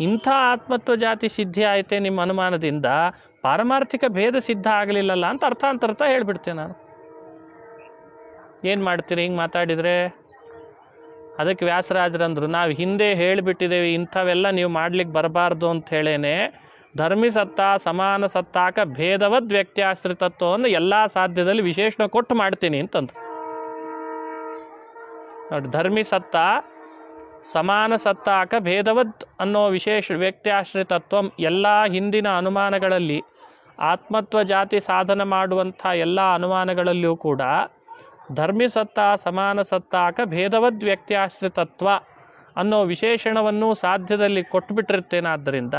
ಇಂಥ ಆತ್ಮತ್ವ ಜಾತಿ ಸಿದ್ಧಿ ಆಯಿತೆ ನಿಮ್ಮ ಅನುಮಾನದಿಂದ ಪಾರಮಾರ್ಥಿಕ ಭೇದ ಸಿದ್ಧ ಆಗಲಿಲ್ಲಲ್ಲ ಅಂತ ಅರ್ಥಾಂತರ್ಥ ಹೇಳ್ಬಿಡ್ತೇನೆ ನಾನು. ಏನು ಮಾಡ್ತೀರಿ? ಹಿಂಗೆ ಮಾತಾಡಿದರೆ ಅದಕ್ಕೆ ವ್ಯಾಸರಾಜರಂದರು, ನಾವು ಹಿಂದೆ ಹೇಳಿಬಿಟ್ಟಿದ್ದೇವೆ, ಇಂಥವೆಲ್ಲ ನೀವು ಮಾಡ್ಲಿಕ್ಕೆ ಬರಬಾರ್ದು ಅಂತ ಹೇಳೇನೆ. ಧರ್ಮಿಸತ್ತ ಸಮಾನ ಸತ್ತಾಕ ಭೇದವದ್ ವ್ಯಕ್ತ್ಯಾಶ್ರಿತತ್ವವನ್ನು ಎಲ್ಲ ಸಾಧ್ಯದಲ್ಲಿ ವಿಶೇಷಣ ಕೊಟ್ಟು ಮಾಡ್ತೀನಿ ಅಂತಂದು ನೋಡಿ, ಧರ್ಮಿಸತ್ತ ಸಮಾನ ಸತ್ತಾಕ ಭೇದವದ್ ಅನ್ನೋ ವಿಶೇಷ ವ್ಯಕ್ತ್ಯಾಶ್ರಿತತ್ವ ಎಲ್ಲ ಹಿಂದಿನ ಅನುಮಾನಗಳಲ್ಲಿ, ಆತ್ಮತ್ವ ಜಾತಿ ಸಾಧನ ಮಾಡುವಂಥ ಎಲ್ಲ ಅನುಮಾನಗಳಲ್ಲಿಯೂ ಕೂಡ ಧರ್ಮಿಸತ್ತ ಸಮಾನ ಸತ್ತಾಕ ಭೇದವದ್ ವ್ಯಕ್ತ್ಯಾಶ್ರಿತತ್ವ ಅನ್ನೋ ವಿಶೇಷಣವನ್ನು ಸಾಧ್ಯದಲ್ಲಿ ಕೊಟ್ಬಿಟ್ಟಿರ್ತೇನೆ ಆದ್ದರಿಂದ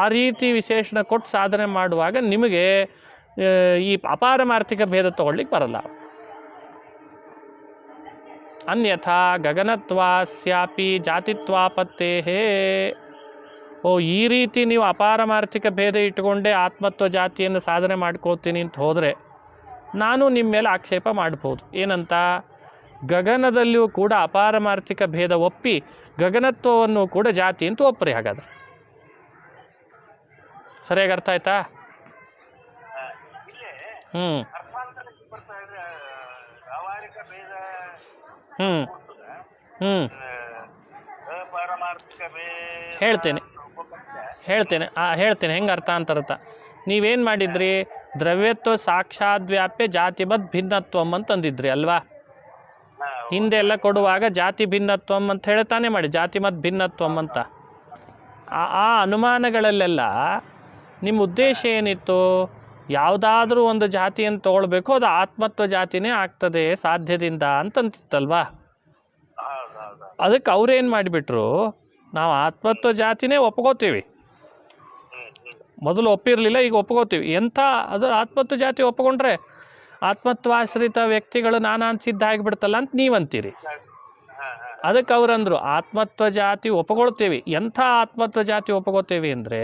ಆ ರೀತಿ ವಿಶೇಷಣ ಕೊಟ್ಟು ಸಾಧನೆ ಮಾಡುವಾಗ ನಿಮಗೆ ಈ ಅಪಾರಮಾರ್ಥಿಕ ಭೇದ ತಗೊಳ್ಳಿಕ್ಕೆ ಬರಲ್ಲ. ಅನ್ಯಥಾ ಗಗನತ್ವಾಸ್ಯಾಪಿ ಜಾತಿತ್ವಾಪತ್ತೇ ಓ, ಈ ರೀತಿ ನೀವು ಅಪಾರಮಾರ್ಥಿಕ ಭೇದ ಇಟ್ಟುಕೊಂಡೇ ಆತ್ಮತ್ವ ಜಾತಿಯನ್ನು ಸಾಧನೆ ಮಾಡ್ಕೋತೀನಿ ಅಂತ ಹೋದರೆ ನಾನು ನಿಮ್ಮ ಮೇಲೆ ಆಕ್ಷೇಪ ಮಾಡ್ಬೋದು. ಏನಂತ? ಗಗನದಲ್ಲಿಯೂ ಕೂಡ ಅಪಾರಮಾರ್ಥಿಕ ಭೇದ ಒಪ್ಪಿ ಗಗನತ್ವವನ್ನು ಕೂಡ ಜಾತಿ ಅಂತ ಒಪ್ಪರಿ ಹಾಗಾದ್ರೆ. ಸರಿಯಾಗಿ ಅರ್ಥ ಆಯ್ತಾ? ಹ್ಞೂ ಹ್ಞೂ ಹ್ಞೂ ಹೇಳ್ತೇನೆ. ಹೇಳ್ತೇನೆ. ಆ ಹೇಳ್ತೇನೆ. ಹೆಂಗೆ ಅರ್ಥ ಅಂತರ್ಥ ನೀವೇನು ಮಾಡಿದ್ರಿ? ದ್ರವ್ಯತ್ವ ಸಾಕ್ಷಾದ್ವ್ಯಾಪ್ಯ ಜಾತಿಬದ್ ಭಿನ್ನತ್ವಂ ಅಂತಂದಿದ್ರಿ ಅಲ್ವಾ? ಹಿಂದೆ. ಎಲ್ಲ ಕೊಡುವಾಗ ಜಾತಿ ಭಿನ್ನತ್ವಂ ಅಂತ ಹೇಳ್ತಾನೆ ತಾನೇ ಮಾಡಿ. ಜಾತಿ ಮತ್ ಭಿನ್ನತ್ವಂ ಅಂತ. ಆ ಆ ಅನುಮಾನಗಳಲ್ಲೆಲ್ಲ ನಿಮ್ಮ ಉದ್ದೇಶ ಏನಿತ್ತು? ಯಾವುದಾದ್ರೂ ಒಂದು ಜಾತಿಯನ್ನು ತಗೊಳ್ಬೇಕು ಅದು ಆತ್ಮತ್ವ ಜಾತಿನೇ ಆಗ್ತದೆ ಸಾಧ್ಯದಿಂದ ಅಂತಂತಿತ್ತಲ್ವಾ? ಅದಕ್ಕೆ ಅವ್ರೇನು ಮಾಡಿಬಿಟ್ರು? ನಾವು ಆತ್ಮತ್ವ ಜಾತಿನೇ ಒಪ್ಕೋತೀವಿ. ಮೊದಲು ಒಪ್ಪಿರಲಿಲ್ಲ ಈಗ ಒಪ್ಕೋತೀವಿ. ಎಂಥ ಅದು ಆತ್ಮತ್ವ ಜಾತಿ ಒಪ್ಕೊಂಡ್ರೆ ಆತ್ಮತ್ವಾಶ್ರಿತ ವ್ಯಕ್ತಿಗಳು ನಾನು ಸಿದ್ಧ ಆಗಿಬಿಡ್ತಲ್ಲ ಅಂತ ನೀವಂತೀರಿ. ಹಾ ಹಾ ಅದಕ್ಕೆ ಅವರಂದರು ಆತ್ಮತ್ವ ಜಾತಿ ಒಪ್ಕೊಳ್ತೀವಿ ಎಂಥ ಆತ್ಮತ್ವ ಜಾತಿ ಒಪ್ಕೋತೀವಿ ಅಂದರೆ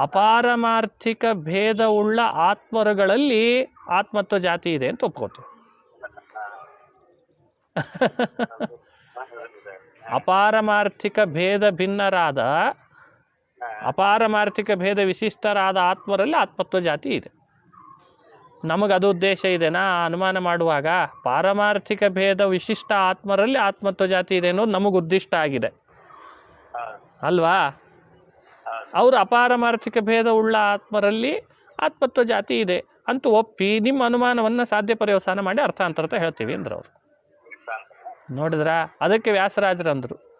ಅಪಾರಮಾರ್ಥಿಕ ಭೇದವುಳ್ಳ ಆತ್ಮರುಗಳಲ್ಲಿ ಆತ್ಮತ್ವ ಜಾತಿ ಇದೆ ಅಂತ ಒಪ್ಕೋತೀವಿ. ಅಪಾರಮಾರ್ಥಿಕ ಭೇದ ಭಿನ್ನರಾದ, ಅಪಾರಮಾರ್ಥಿಕ ಭೇದ ವಿಶಿಷ್ಟರಾದ ಆತ್ಮರಲ್ಲಿ ಆತ್ಮತ್ವ ಜಾತಿ ಇದೆ. ನಮಗೆ ಅದು ಉದ್ದೇಶ ಇದೆನಾ? ಅನುಮಾನ ಮಾಡುವಾಗ ಪಾರಮಾರ್ಥಿಕ ಭೇದ ವಿಶಿಷ್ಟ ಆತ್ಮರಲ್ಲಿ ಆತ್ಮತ್ವ ಜಾತಿ ಇದೆ ಅನ್ನೋದು ನಮಗೆ ಉದ್ದಿಷ್ಟ ಆಗಿದೆ. ಅಲ್ವಾ? ಅವರು ಅಪಾರಮಾರ್ಥಿಕ ಭೇದ ಉಳ್ಳ ಆತ್ಮರಲ್ಲಿ ಆತ್ಮತ್ವ ಜಾತಿ ಇದೆ ಅಂತ ಒಪ್ಪಿ ನಿಮ್ಮ ಅನುಮಾನವನ್ನು ಸಾಧ್ಯ ಪರ್ಯವಸಾನ ಮಾಡಿ ಅರ್ಥಾಂತರತೆ ಹೇಳ್ತೀವಿ ಅಂದ್ರು ಅವರು. ನೋಡಿದ್ರ? ಅದಕ್ಕೆ ವ್ಯಾಸರಾಜರು ಅಂದರು.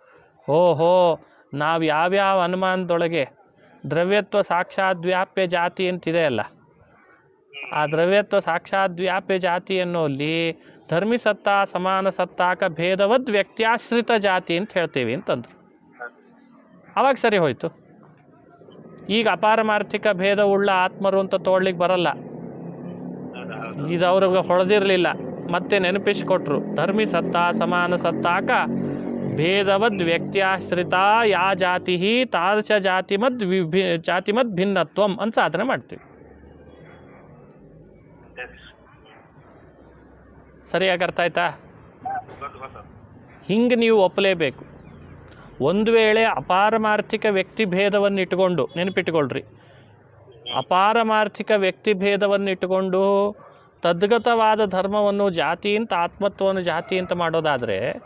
ಓಹೋ, ನಾವು ಯಾವ್ಯಾವ ಅನುಮಾನದೊಳಗೆ ದ್ರವ್ಯತ್ವ ಸಾಕ್ಷಾತ್ ವ್ಯಾಪ್ಯ ಜಾತಿ ಅಂತಿದೆ ಅಲ್ಲ. ಆ ದ್ರವ್ಯತ್ವ ಸಾಕ್ಷಾತ್ ವ್ಯಾಪ್ಯ ಜಾತಿ ಅನ್ನೋಲ್ಲಿ ಧರ್ಮಿಸತ್ತ ಸಮಾನ ಸತ್ತಾಕ ಭೇದವದ್ ವ್ಯಕ್ತ್ಯಾಶ್ರಿತ ಜಾತಿ ಅಂತ ಹೇಳ್ತೀವಿ ಅಂತಂದರು. ಅವಾಗ ಸರಿ ಹೋಯ್ತು. ಈಗ ಅಪಾರಮಾರ್ಥಿಕ ಭೇದವುಳ್ಳ ಆತ್ಮರು ಅಂತ ತೋಡ್ಲಿಕ್ಕೆ ಬರಲ್ಲ. ಇದು ಅವ್ರಿಗೆ ಹೊಳೆದಿರಲಿಲ್ಲ. ಮತ್ತೆ ನೆನಪಿಸಿಕೊಟ್ರು. ಧರ್ಮಿ ಸತ್ತ ಸಮಾನ ಸತ್ತಾಕ ಭೇದವದ್ ವ್ಯಕ್ತ್ಯಾಶ್ರಿತ ಯಾ ಜಾತಿ ತಾದೃಶ ಜಾತಿ ಮದ್ ವಿಭಿ ಜಾತಿ ಮದ್ ಭಿನ್ನತ್ವಂ ಅಂತ ಸಾಧನೆ ಮಾಡ್ತೀವಿ. ಸರಿಯಾಗಿ ಅರ್ಥ ಆಯ್ತಾ? ಹಿಂಗೆ ನೀವು ಒಪ್ಪಲೇಬೇಕು ಒಂದು ವೇಳೆ ಅಪಾರಮಾರ್ಥಿಕ ವ್ಯಕ್ತಿ ಭೇದವನ್ನು ಇಟ್ಟುಕೊಂಡು ನೆನಪಿಟ್ಕೊಳ್ರಿ ಅಪಾರಮಾರ್ಥಿಕ ವ್ಯಕ್ತಿ ಭೇದವನ್ನು ಇಟ್ಟುಕೊಂಡು ತದ್ಗತವಾದ ಧರ್ಮವನ್ನು ಜಾತಿ ಅಂತ, ಆತ್ಮತ್ವವನ್ನು ಜಾತಿ ಅಂತ ಮಾಡೋದಾದರೆ,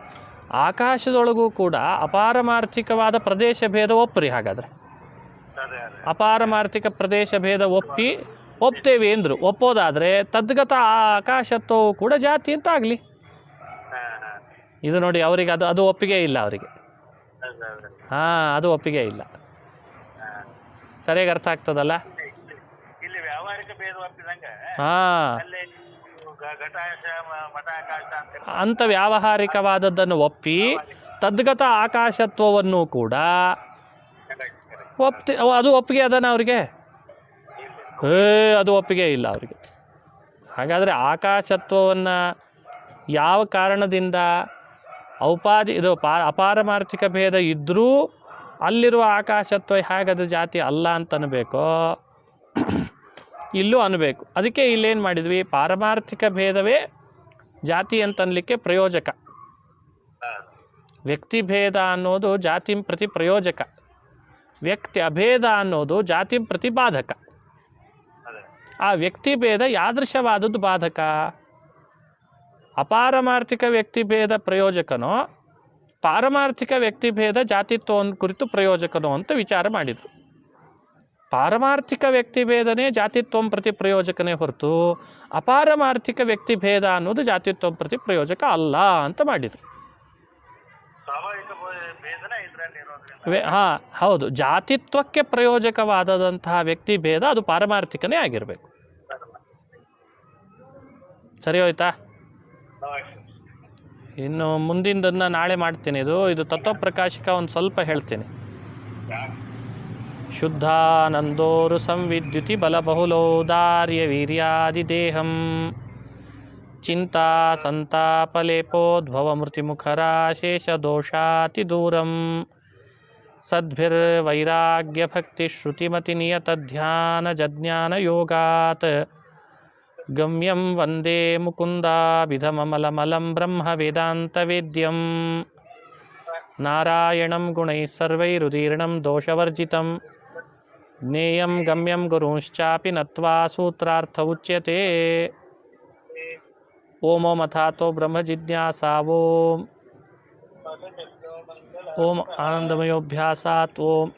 ಆಕಾಶದೊಳಗೂ ಕೂಡ ಅಪಾರಮಾರ್ಥಿಕವಾದ ಪ್ರದೇಶ ಭೇದ ಒಪ್ಪ್ರಿ ಹಾಗಾದರೆ. ಅಪಾರಮಾರ್ಥಿಕ ಪ್ರದೇಶ ಭೇದ ಒಪ್ಪಿ ಒಪ್ತೇವೆ ಅಂದರು. ಒಪ್ಪೋದಾದರೆ ತದ್ಗತ ಆಕಾಶತ್ವವು ಕೂಡ ಜಾತಿ ಅಂತ ಆಗಲಿ. ಇದು ನೋಡಿ ಅವರಿಗೆ ಅದು ಅದು ಒಪ್ಪಿಗೆ ಇಲ್ಲ ಅವರಿಗೆ. ಹಾಂ ಅದು ಒಪ್ಪಿಗೆ ಇಲ್ಲ. ಸರಿಯಾಗಿ ಅರ್ಥ ಆಗ್ತದಲ್ಲ? ಇಲ್ಲಿ- ವ್ಯಾವಹಾರಿಕ ಹಾಂ. ಅಂಥ ವ್ಯಾವಹಾರಿಕವಾದದ್ದನ್ನು ಒಪ್ಪಿ ತದ್ಗತ ಆಕಾಶತ್ವವನ್ನು ಕೂಡ. ಒಪ್ತಿ ಅದು ಒಪ್ಪಿಗೆ ಅದನ ಅವರಿಗೆ? ಏ ಅದು ಒಪ್ಪಿಗೆ ಇಲ್ಲ ಅವರಿಗೆ. ಹಾಗಾದರೆ ಆಕಾಶತ್ವವನ್ನು ಯಾವ ಕಾರಣದಿಂದ ಔಪಾದಿ ಇದು ಪಾ, ಅಪಾರಮಾರ್ಥಿಕ ಭೇದ ಇದ್ದರೂ ಅಲ್ಲಿರುವ ಆಕಾಶತ್ವ ಹೇಗದು ಜಾತಿ ಅಲ್ಲ ಅಂತ ಅನ್ಬೇಕೋ ಇಲ್ಲೂ ಅನ್ಬೇಕು. ಅದಕ್ಕೆ ಇಲ್ಲೇನು ಮಾಡಿದ್ವಿ? ಪಾರಮಾರ್ಥಿಕ ಭೇದವೇ ಜಾತಿ ಅಂತನ್ಲಿಕ್ಕೆ ಪ್ರಯೋಜಕ. ವ್ಯಕ್ತಿ ಭೇದ ಅನ್ನೋದು ಜಾತಿಂ ಪ್ರತಿ ಪ್ರಯೋಜಕ. ವ್ಯಕ್ತಿ ಅಭೇದ ಅನ್ನೋದು ಜಾತಿಂ ಪ್ರತಿ ಬಾಧಕ. ಆ ವ್ಯಕ್ತಿ ಭೇದ ಯಾದೃಶವಾದದ್ದು ಬಾಧಕ? ಅಪಾರಮಾರ್ಥಿಕ ವ್ಯಕ್ತಿಭೇದ ಪ್ರಯೋಜಕನೋ ಪಾರಮಾರ್ಥಿಕ ವ್ಯಕ್ತಿಭೇದ ಜಾತಿತ್ವವನ್ನು ಕುರಿತು ಪ್ರಯೋಜಕನೋ ಅಂತ ವಿಚಾರ ಮಾಡಿದರು. ಪಾರಮಾರ್ಥಿಕ ವ್ಯಕ್ತಿ ಭೇದನೇ ಜಾತಿತ್ವಂ ಪ್ರತಿ ಪ್ರಯೋಜಕನೇ ಹೊರತು ಅಪಾರಮಾರ್ಥಿಕ ವ್ಯಕ್ತಿಭೇದ ಅನ್ನೋದು ಜಾತಿತ್ವಂ ಪ್ರತಿ ಪ್ರಯೋಜಕ ಅಲ್ಲ ಅಂತ ಮಾಡಿದರು. ಹಾ ಹೌದು. ಜಾತಿತ್ವಕ್ಕೆ ಪ್ರಯೋಜಕವಾದದಂತಹ ವ್ಯಕ್ತಿ ಭೇದ ಅದು ಪಾರಮಾರ್ಥಿಕನೇ ಆಗಿರಬೇಕು. ಸರಿ ಹೋಯ್ತಾ? ಇನ್ನು ಮುಂದಿನದನ್ನ ನಾಳೆ ಮಾಡ್ತೀನಿ ಇದು. ಇದು ತತ್ವಪ್ರಕಾಶಿಕ ಒಂದು ಸ್ವಲ್ಪ ಹೇಳ್ತೀನಿ. ಶುದ್ಧಾನಂದೋರು ಸಂವಿದ್ಯುತಿ ಬಲಬಹುಲೋದಾರ್ಯ ವೀರ್ಯಾದಿದೇಹಂ ಚಿಂತಾ ಸಂತಾಪಲೇಪೋದ್ಭವ ಮೃತಿಮುಖರಾಶೇಷದೋಷಾತಿ ದೂರಂ. ಸದ್ಭಿರ್ವೈರಾಗ್ಯಭಕ್ತಿ ಶ್ರುತಿಮತಿ ನಿಯತ ಧ್ಯಾನ ಜಜ್ಞಾನ ಮುಕುಂದಾಭಿಧಮಮಲಮಲಂ ಬ್ರಹ್ಮವೇದಾन्तವೇದ್ಯಂ ನಾರಾಯಣಂ ಗುಣೈः ಸರ್ವೈರುದೀರ್ಣಂ ದೋಷವರ್ಜಿತಂ ಜ್ಞೇಯಂ ಗಮ್ಯಂ ಗುರುಂಶ್ಚಾಪಿ ನತ್ವಾ ಸೂತ್ರಾರ್ಥ ಉಚ್ಯತೆ ಓಂ ಓಂ ಅಥಾತೋ ಬ್ರಹ್ಮ ಜಿಜ್ಞಾಸಾ ಓಂ ಓಂ ಆನಂದಮಯೋಭ್ಯಾಸಾತ್ ಓಂ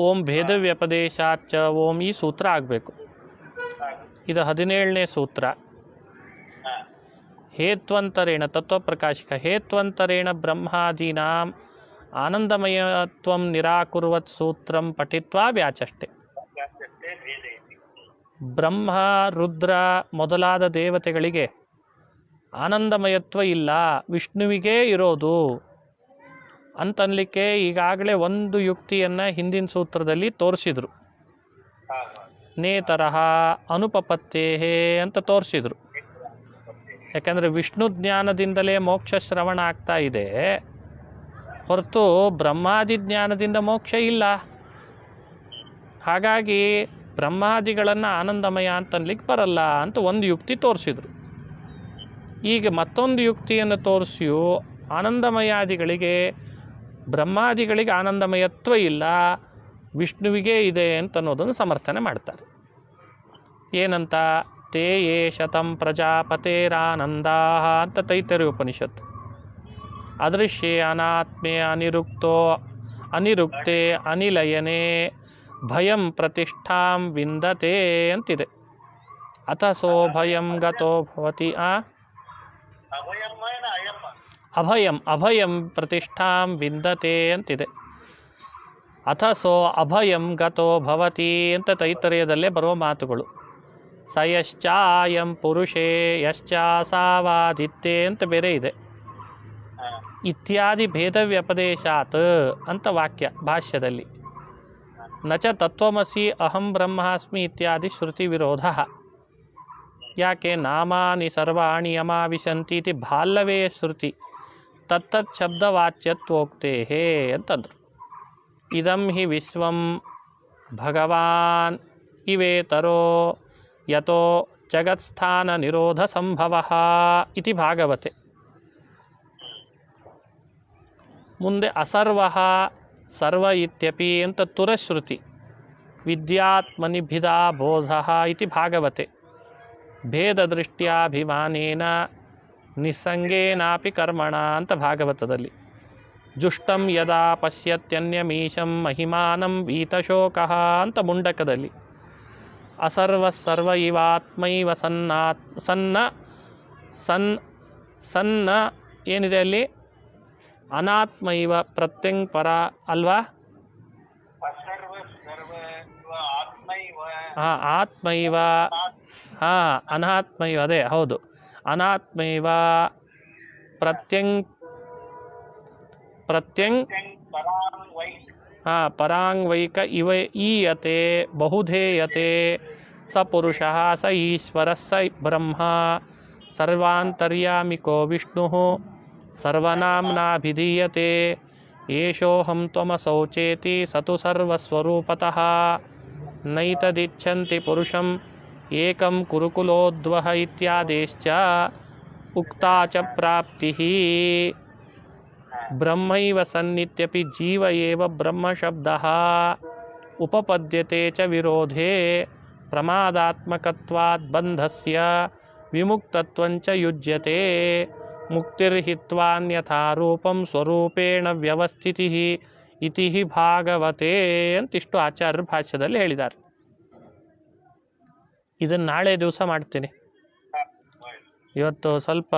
ಓಂ ಭೇದವ್ಯಪದೇಶಾಚ್ಚ ಓಂ ಈ ಸೂತ್ರ ಆಗಬೇಕು ಇದು ಹದಿನೇಳನೇ ಸೂತ್ರ. ಹೇತ್ವಂತರೇಣ ತತ್ವಪ್ರಕಾಶಿಕ ಹೇತ್ವಂತರೇಣ ಬ್ರಹ್ಮಾದೀನಾಂ ಆನಂದಮಯತ್ವಂ ನಿರಾಕುರ್ವತ್ ಸೂತ್ರಂ ಪಠಿತ್ವಾ ವ್ಯಾಚಷ್ಟೆ. ಬ್ರಹ್ಮ ರುದ್ರ ಮೊದಲಾದ ದೇವತೆಗಳಿಗೆ ಆನಂದಮಯತ್ವ ಇಲ್ಲ ವಿಷ್ಣುವಿಗೇ ಇರೋದು ಅಂತನ್ಲಿಕ್ಕೆ ಈಗಾಗಲೇ ಒಂದು ಯುಕ್ತಿಯನ್ನು ಹಿಂದಿನ ಸೂತ್ರದಲ್ಲಿ ತೋರಿಸಿದ್ರು. ನೇತರಹ ಅನುಪಪತ್ತೇಹೇ ಅಂತ ತೋರಿಸಿದರು. ಯಾಕಂದರೆ ವಿಷ್ಣು ಜ್ಞಾನದಿಂದಲೇ ಮೋಕ್ಷ ಶ್ರವಣ ಆಗ್ತಾ ಇದೆ. ಹೊರತು ಬ್ರಹ್ಮಾದಿ ಜ್ಞಾನದಿಂದ ಮೋಕ್ಷ ಇಲ್ಲ. ಹಾಗಾಗಿ ಬ್ರಹ್ಮಾದಿಗಳನ್ನು ಆನಂದಮಯ ಅಂತನ್ಲಿಕ್ಕೆ ಬರಲ್ಲ ಅಂತ ಒಂದು ಯುಕ್ತಿ ತೋರಿಸಿದರು. ಈಗ ಮತ್ತೊಂದು ಯುಕ್ತಿಯನ್ನು ತೋರಿಸಿಯೂ ಆನಂದಮಯಾದಿಗಳಿಗೆ ಬ್ರಹ್ಮಾದಿಗಳಿಗೆ ಆನಂದಮಯತ್ವ ಇಲ್ಲ. ವಿಷ್ಣುವಿಗೆ ಇದೆ ಅಂತ ಅನ್ನೋದನ್ನು ಸಮರ್ಥನೆ ಮಾಡ್ತಾರೆ. ಏನಂತ? ತೇ ಯೇ ಶತಂ ಪ್ರಜಾಪತೇರಾನಂದಾ ಅಂತ ತೈತರಿ ಉಪನಿಷತ್ತು. ಅದೃಶ್ಯ ಅನಾತ್ಮೆ ಅನಿರುಕ್ತೋ ಅನಿರುಕ್ತೆ ಅನಿಲಯನೆ ಭಯಂ ಪ್ರತಿಷ್ಠಾಂ ವಿಂದತೆ ಅಂತಿದೆ. ಅಥ ಸೋ ಭಯಂ ಗತೋ ಭವತಿ ಆ? ಅಭಯಂ ಅಭಯಂ ಪ್ರತಿಷ್ಠಾಂ ವಿಂದತೆ ಅಂತಿದೆ. ಅಥ ಸೋ ಅಭಯಂ ಗತೋ ಭವತಿ ಅಂತ ತೈತರೇಯದಲ್ಲೇ ಬರುವ ಮಾತುಗಳು. ಸ ಯಶ್ಚಾಯಂ ಪುರುಷೇ ಯಶ್ಚಾಸಾವಾದಿತ್ಯೆ ಅಂತ ಬೇರೆ ಇದೆ. ಇತ್ಯಾದಿ ಭೇದ ವ್ಯಪದೇಶಾತ್ ಅಂತ ವಾಕ್ಯ ಭಾಷ್ಯದಲ್ಲಿ. ನಚ ತತ್ವಮಸಿ ಅಹಂ ಬ್ರಹ್ಮಾಸ್ಮಿ ಇತ್ಯಾದಿ ಶ್ರುತಿ ವಿರೋಧ. ಯಾಕೆ ನಾಮಾನಿ ಸರ್ವಾಣಿ ಯಮಾವಿಶಂತಿ ಇತಿ ಬಾಲ್ಲವೇ ಶ್ರುತಿ. ತತ್ತತ್ ಶಬ್ದವಾಚ್ಯತ್ವೋಕ್ತೇ ಅಂತಂದರು. ಇದಂ ಹಿ ವಿಶ್ವಂ ಭಗವಾನ್ ಇವೇತರೋ ಯತೋ ಜಗತ್ಸ್ಥಾನ ನಿರೋಧ ಸಂಭವ ಇತಿ ಭಾಗವತೆ ಮುಂದೆ ಅಸರ್ವ ಸರ್ವ ಇತ್ಯಪಿ ಅಂತ ತುರಶ್ರುತಿ ವಿದ್ಯಾತ್ಮನಿಭಿದಾ ಬೋಧ ಇತಿ ಭಾಗವತೆ ಭೇದದೃಷ್ಟ್ಯಾಭಿಮಾನೇನ ನಿಸ್ಸಂಗೇನಾಪಿ ಕರ್ಮಣ ಅಂತ ಭಾಗವತದಲ್ಲಿ ಜುಷ್ಟಂ ಯದಾ ಪಶ್ಯತ್ಯನ್ಯಮೀಶಂ ಮಹಿಮಾನಂ ವೀತಶೋಕಃ ಅಂತ ಮುಂಡಕದಲ್ಲಿ. ಅಸರ್ವ ಸರ್ವ ಇವಾತ್ಮೈವ ಸನ್ನಾತ್ ಸನ್ನ ಸನ್ ಸನ್ನ ಏನಿದೆ ಅಲ್ಲಿ? ಅನಾತ್ಮೈವ ಪ್ರತ್ಯಂಗ್ ಪರ ಅಲ್ವಾ ಹಾಂ ಆತ್ಮೈವ. ಹಾಂ ಅನಾತ್ಮೈವ ಅದೇ ಹೌದು. ಅನಾತ್ಮೈವ ಪ್ರತ್ಯಂಗ್ ಪ್ರತ್ಯಂಗ್ ಪರಾನ್ ವೈ ಹಾಂ ಪರಾಂಗ್ವೈಕ ಇವ ಈಯತೆ ಬಹುಧೇಯತೆ ಸ ಪುರುಷ ಸ ಈಶ್ವರ ಸ ಬ್ರಹ್ಮ ಸರ್ವಾಂತರ್ಯಾಮಿಕೋ ವಿಷ್ಣು ಸರ್ವನಾಮ್ನಾಭಿಧೀಯತೆ ಏಷೋಹಂ ತ್ವಮಸೌ ಚೇತಿ ಸ ತು ಸರ್ವಸ್ವರೂಪತಃ ನೈತದಿಚ್ಛಂತಿ ಪುರುಷಂ ಏಕಂ ಕುರುಕುಲೋದ್ವಹ ಇತ್ಯಾದೇಶ್ಚ ಉಕ್ತಾ ಚ ಪ್ರಾಪ್ತಿಃ ಬ್ರಹ್ಮೈವ ಸನ್ನಿತ್ಯಪಿ ಜೀವ ಏವ ಬ್ರಹ್ಮಶಬ್ದಃ ಉಪಪದ್ಯತೆ ಚ ವಿರೋಧೇ ಪ್ರಮಾದಾತ್ಮಕತ್ವಾದ್ ಬಂಧಸ್ಯ ವಿಮುಕ್ತತ್ವಂಚ ಯುಜ್ಯತೆ ಮುಕ್ತಿರ್ಹಿತ್ವಾನ್ಯಥಾ ರೂಪಂ ಸ್ವರೂಪೇಣ ವ್ಯವಸ್ಥಿತಿ ಇತಿ ಭಾಗವತೆ ಅಂತಿಷ್ಟು ಆಚಾರ್ಯ ಭಾಷ್ಯದಲ್ಲಿ ಹೇಳಿದ್ದಾರೆ. ಇದನ್ನು ನಾಳೆ ದಿವಸ ಮಾಡ್ತೀನಿ. ಇವತ್ತು ಸ್ವಲ್ಪ